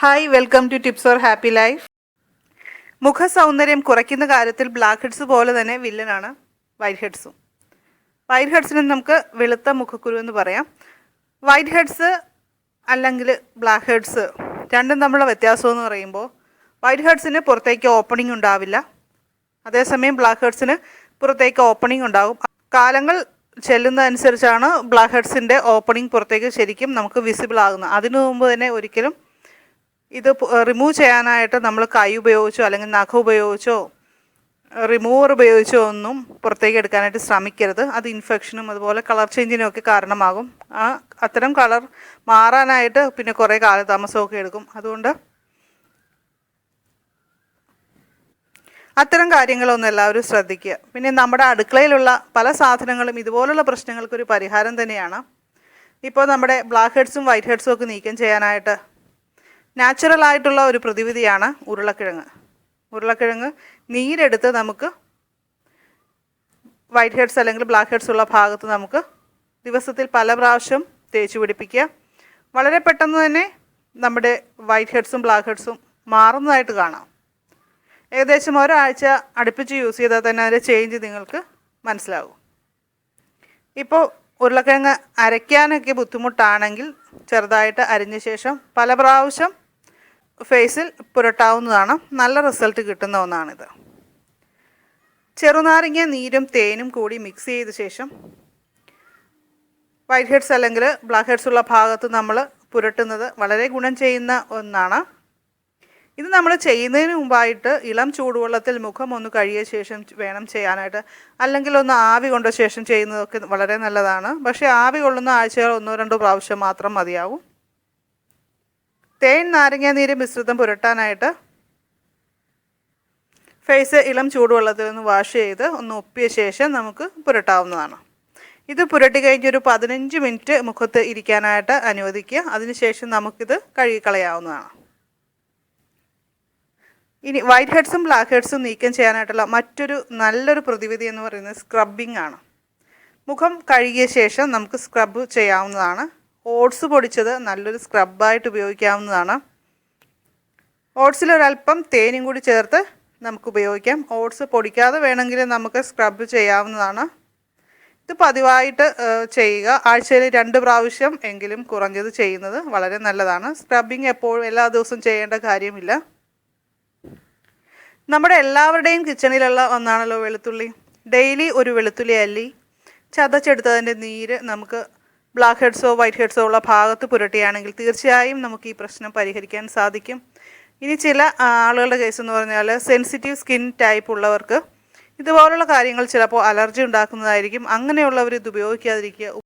Hi welcome to tips for happy life മുഖ സൗന്ദര്യം കുറയ്ക്കുന്ന കാര്യത്തിൽ ബ്ലാക്ക് ഹെഡ്സ് പോലെ തന്നെ വില്ലനാണ് വൈറ്റ് ഹെഡ്സും വൈറ്റ് ഹെഡ്സിന് നമുക്ക് വെളുത്ത മുഖക്കുരു എന്ന് പറയാം. വൈറ്റ് ഹെഡ്സ് അല്ലെങ്കിൽ ബ്ലാക്ക് ഹെഡ്സ് രണ്ടും തമ്മിലുള്ള വ്യത്യാസം എന്ന് പറയുമ്പോൾ വൈറ്റ് ഹെഡ്സിന് പുറത്തേക്ക് ഓപ്പണിംഗ് ഉണ്ടാവില്ല. അതേസമയം ബ്ലാക്ക് ഹെഡ്സിന് പുറത്തേക്ക് ഓപ്പണിംഗ് ഉണ്ടാകും കാലങ്ങൾ ചെല്ലുന്നതനുസരിച്ചാണ് ബ്ലാക്ക് ഹെഡ്സിന്റെ ഓപ്പണിംഗ് പുറത്തേക്ക് ശരിക്കും നമുക്ക് വിസിബിൾ ആകുന്നത്. അതിനു മുമ്പ് തന്നെ ഒരിക്കലും ഇത് റിമൂവ് ചെയ്യാനായിട്ട് നമ്മൾ കൈ ഉപയോഗിച്ചോ അല്ലെങ്കിൽ നഖ ഉപയോഗിച്ചോ റിമൂവർ ഉപയോഗിച്ചോ ഒന്നും പുറത്തേക്ക് എടുക്കാനായിട്ട് ശ്രമിക്കരുത്. അത് ഇൻഫെക്ഷനും അതുപോലെ കളർ ചേഞ്ചിനും ഒക്കെ കാരണമാകും. ആ അത്തരം കളർ മാറാനായിട്ട് പിന്നെ കുറേ കാലതാമസമൊക്കെ എടുക്കും. അതുകൊണ്ട് അത്തരം കാര്യങ്ങളൊന്നും എല്ലാവരും ശ്രദ്ധിക്കുക. പിന്നെ നമ്മുടെ അടുക്കളയിലുള്ള പല സാധനങ്ങളും ഇതുപോലുള്ള പ്രശ്നങ്ങൾക്കൊരു പരിഹാരം തന്നെയാണ്. ഇപ്പോൾ നമ്മുടെ ബ്ലാക്ക് ഹെഡ്സും വൈറ്റ് ഹെഡ്സും ഒക്കെ നീക്കം ചെയ്യാനായിട്ട് നാച്ചുറൽ ആയിട്ടുള്ള ഒരു പ്രതിവിധിയാണ് ഉരുളക്കിഴങ്ങ്. ഉരുളക്കിഴങ്ങ് നീരെടുത്ത് നമുക്ക് വൈറ്റ് ഹെഡ്സ് അല്ലെങ്കിൽ ബ്ലാക്ക് ഹെഡ്സ് ഉള്ള ഭാഗത്ത് നമുക്ക് ദിവസത്തിൽ പല പ്രാവശ്യം തേച്ച് പിടിപ്പിക്കുക. വളരെ പെട്ടെന്ന് തന്നെ നമ്മുടെ വൈറ്റ് ഹെഡ്സും ബ്ലാക്ക് ഹെഡ്സും മാറുന്നതായിട്ട് കാണാം. ഏകദേശം ഒരാഴ്ച അടുപ്പിച്ച് യൂസ് ചെയ്താൽ തന്നെ അതിന്റെ ചേഞ്ച് നിങ്ങൾക്ക് മനസ്സിലാകും. ഇപ്പോൾ ഉരുളക്കിഴങ്ങ് അരയ്ക്കാനൊക്കെ ബുദ്ധിമുട്ടാണെങ്കിൽ ചെറുതായിട്ട് അരിഞ്ഞ ശേഷം പല പ്രാവശ്യം ഫേസിൽ പുരട്ടാവുന്നതാണ്. നല്ല റിസൾട്ട് കിട്ടുന്ന ഒന്നാണിത്. ചെറുനാരങ്ങ നീരും തേനും കൂടി മിക്സ് ചെയ്ത ശേഷം വൈറ്റ് ഹെഡ്സ് അല്ലെങ്കിൽ ബ്ലാക്ക് ഹെഡ്സ് ഉള്ള ഭാഗത്ത് നമ്മൾ പുരട്ടുന്നത് വളരെ ഗുണം ചെയ്യുന്ന ഒന്നാണ്. ഇത് നമ്മൾ ചെയ്യുന്നതിന് മുമ്പായിട്ട് ഇളം ചൂടുവെള്ളത്തിൽ മുഖം ഒന്ന് കഴിയ ശേഷം വേണം ചെയ്യാനായിട്ട്. അല്ലെങ്കിൽ ഒന്ന് ആവി കൊണ്ട ശേഷം ചെയ്യുന്നതൊക്കെ വളരെ നല്ലതാണ്. പക്ഷേ ആവി കൊള്ളുന്ന ആഴ്ചകൾ ഒന്നോ രണ്ടോ പ്രാവശ്യം മാത്രം മതിയാവും. തേൻ നാരങ്ങ നീര് മിശ്രിതം പുരട്ടാനായിട്ട് ഫേസ് ഇളം ചൂടുവെള്ളത്തിൽ ഒന്ന് വാഷ് ചെയ്ത് ഒന്ന് ഒപ്പിയ ശേഷം നമുക്ക് പുരട്ടാവുന്നതാണ്. ഇത് പുരട്ടി കഴിഞ്ഞൊരു പതിനഞ്ച് മിനിറ്റ് മുഖത്ത് ഇരിക്കാനായിട്ട് അനുവദിക്കുക. അതിനുശേഷം നമുക്കിത് കഴുകിക്കളയാവുന്നതാണ്. ഇനി വൈറ്റ് ഹെഡ്സും ബ്ലാക്ക് ഹെഡ്സും നീക്കം ചെയ്യാനായിട്ടുള്ള മറ്റൊരു നല്ലൊരു പ്രതിവിധി എന്ന് പറയുന്നത് സ്ക്രബിംഗ് ആണ്. മുഖം കഴുകിയ ശേഷം നമുക്ക് സ്ക്രബ് ചെയ്യാവുന്നതാണ്. ഓട്സ് പൊടിച്ചത് നല്ലൊരു സ്ക്രബായിട്ട് ഉപയോഗിക്കാവുന്നതാണ്. ഓട്സിൽ ഒരല്പം തേനും കൂടി ചേർത്ത് നമുക്ക് ഉപയോഗിക്കാം. ഓട്സ് പൊടിക്കാതെ വേണമെങ്കിൽ നമുക്ക് സ്ക്രബ് ചെയ്യാവുന്നതാണ്. ഇത് പതിവായിട്ട് ചെയ്യുക. ആഴ്ചയിൽ രണ്ട് പ്രാവശ്യം എങ്കിലും കുറഞ്ഞത് ചെയ്യുന്നത് വളരെ നല്ലതാണ്. സ്ക്രബിങ് എപ്പോഴും എല്ലാ ദിവസവും ചെയ്യേണ്ട കാര്യമില്ല. നമ്മുടെ എല്ലാവരുടെയും കിച്ചണിലുള്ള ഒന്നാണല്ലോ വെളുത്തുള്ളി. ഡെയിലി ഒരു വെളുത്തുള്ളി അല്ലി. ചതച്ചെടുത്തതിന്റെ നീര് നമുക്ക് ബ്ലാക്ക് ഹെഡ്സോ വൈറ്റ് ഹെഡ്സോ ഉള്ള ഭാഗത്ത് പുരട്ടിയാണെങ്കിൽ തീർച്ചയായും നമുക്ക് ഈ പ്രശ്നം പരിഹരിക്കാൻ സാധിക്കും. ഇനി ചില ആളുകളുടെ കേസ് എന്ന് പറഞ്ഞാൽ സെൻസിറ്റീവ് സ്കിൻ ടൈപ്പ് ഉള്ളവർക്ക് ഇതുപോലുള്ള കാര്യങ്ങൾ ചിലപ്പോൾ അലർജി ഉണ്ടാക്കുന്നതായിരിക്കും. അങ്ങനെയുള്ളവർ ഇത് ഉപയോഗിക്കാതിരിക്കുക.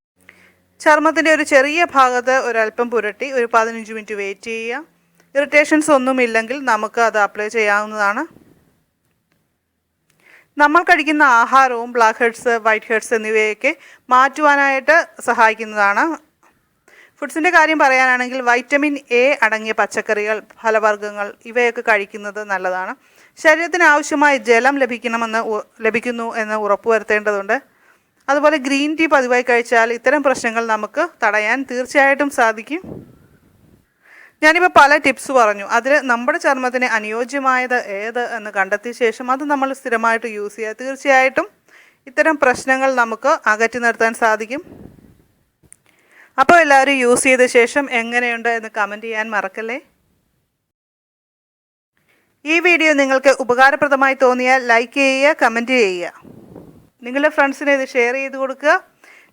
ചർമ്മത്തിന്റെ ഒരു ചെറിയ ഭാഗത്ത് ഒരല്പം പുരട്ടി ഒരു പതിനഞ്ച് മിനിറ്റ് വെയിറ്റ് ചെയ്യുക. ഇറിറ്റേഷൻസ് ഒന്നുമില്ലെങ്കിൽ നമുക്ക് അത് അപ്ലൈ ചെയ്യാവുന്നതാണ്. നമ്മൾ കഴിക്കുന്ന ആഹാരവും ബ്ലാക്ക് ഹെഡ്സ് വൈറ്റ് ഹെഡ്സ് എന്നിവയൊക്കെ മാറ്റുവാനായിട്ട് സഹായിക്കുന്നതാണ്. ഫുഡ്സിന്റെ കാര്യം പറയാനാണെങ്കിൽ വൈറ്റമിൻ എ അടങ്ങിയ പച്ചക്കറികൾ ഫലവർഗങ്ങൾ ഇവയൊക്കെ കഴിക്കുന്നത് നല്ലതാണ്. ശരീരത്തിന് ആവശ്യമായ ജലം ലഭിക്കണമെന്ന് ലഭിക്കുന്നു എന്ന് ഉറപ്പുവരുത്തേണ്ടതുണ്ട് അതുപോലെ ഗ്രീൻ ടീ പതിവായി കഴിച്ചാൽ ഇത്തരം പ്രശ്നങ്ങൾ നമുക്ക് തടയാൻ തീർച്ചയായിട്ടും സാധിക്കും. ഞാനിപ്പോൾ പല ടിപ്സ് പറഞ്ഞു. അതിൽ നമ്മുടെ ചർമ്മത്തിന് അനുയോജ്യമായത് ഏത് എന്ന് കണ്ടെത്തിയ ശേഷം അത് നമ്മൾ സ്ഥിരമായിട്ട് യൂസ് ചെയ്യുക തീർച്ചയായിട്ടും ഇത്തരം പ്രശ്നങ്ങൾ നമുക്ക് അകറ്റി നിർത്താൻ സാധിക്കും. അപ്പോൾ എല്ലാവരും യൂസ് ചെയ്ത ശേഷം എങ്ങനെയുണ്ട് എന്ന് കമന്റ് ചെയ്യാൻ മറക്കല്ലേ? ഈ വീഡിയോ നിങ്ങൾക്ക് ഉപകാരപ്രദമായി തോന്നിയാൽ ലൈക്ക് ചെയ്യുക കമന്റ് ചെയ്യുക. നിങ്ങളുടെ ഫ്രണ്ട്സിന് ഇത് ഷെയർ ചെയ്ത് കൊടുക്കുക.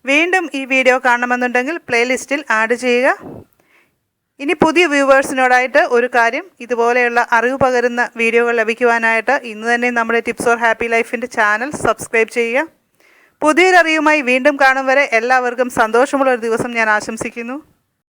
വീണ്ടും ഈ വീഡിയോ കാണണമെന്നുണ്ടെങ്കിൽ പ്ലേലിസ്റ്റിൽ ആഡ് ചെയ്യുക. ഇനി പുതിയ വ്യൂവേഴ്സിനോടായിട്ട് ഒരു കാര്യം ഇതുപോലെയുള്ള അറിവ് പകരുന്ന വീഡിയോകൾ ലഭിക്കുവാനായിട്ട് ഇന്ന് തന്നെ നമ്മുടെ ടിപ്സ് ഓർ ഹാപ്പി ലൈഫിന്റെ ചാനൽ സബ്സ്ക്രൈബ് ചെയ്യുക. പുതിയൊരറിവുമായി വീണ്ടും കാണും വരെ എല്ലാവർക്കും സന്തോഷമുള്ള ഒരു ദിവസം ഞാൻ ആശംസിക്കുന്നു.